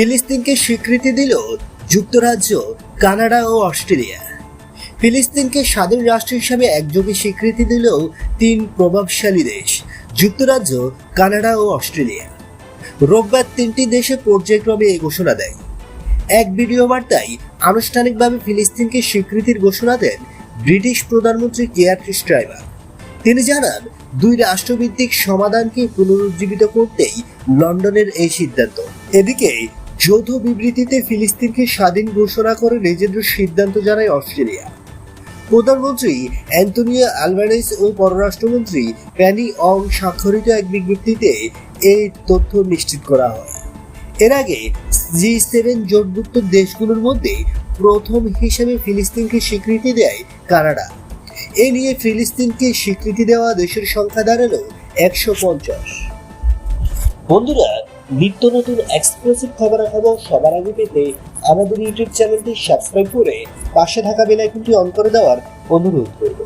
ফিলিস্তিনকে স্বীকৃতি দিল যুক্তরাজ্য, কানাডা ও অস্ট্রেলিয়া। ফিলিস্তিনকে স্বাধীন রাষ্ট্র হিসাবে একযোগে স্বীকৃতি দিল তিন প্রভাবশালী দেশ, যুক্তরাজ্য, কানাডা ও অস্ট্রেলিয়া। রোববার তিনটি দেশে পর্যায়ক্রমে এই ঘোষণা দেয়। এক ভিডিও বার্তায় আনুষ্ঠানিকভাবে ফিলিস্তিনকে স্বীকৃতির ঘোষণা দেন ব্রিটিশ প্রধানমন্ত্রী কেয়ার স্ট্রাইভার। তিনি জানান, দুই রাষ্ট্রভিত্তিক সমাধানকে পুনরুজ্জীবিত করতেই লন্ডনের এই সিদ্ধান্ত। এদিকে যৌথ বিবৃতিতে ফিলিস্তিনকে স্বাধীন ঘোষণা করে নিজেদের সিদ্ধান্ত জানায় অস্ট্রেলিয়া। প্রধানমন্ত্রী অ্যান্টনিও আলভারেজ ও পররাষ্ট্রমন্ত্রী প্যানি অং স্বাক্ষরিত এক বিজ্ঞপ্তিতে এই তথ্য নিশ্চিত করা হয়। এর আগে জি সেভেন জোটভুক্ত দেশগুলোর মধ্যে প্রথম হিসেবে ফিলিস্তিনকে স্বীকৃতি দেয় কানাডা। এ নিয়ে ফিলিস্তিনকে স্বীকৃতি দেওয়া দেশের সংখ্যা দাঁড়াল একশো পঞ্চাশ। বন্ধুরা নিত্য নতুন এক্সক্লুসিভ খবরাখবর সবার আগে পেতে আমাদের ইউটিউব চ্যানেলটি সাবস্ক্রাইব করে পাশে থাকা বেলাইকনটি অন করে দেওয়ার অনুরোধ করব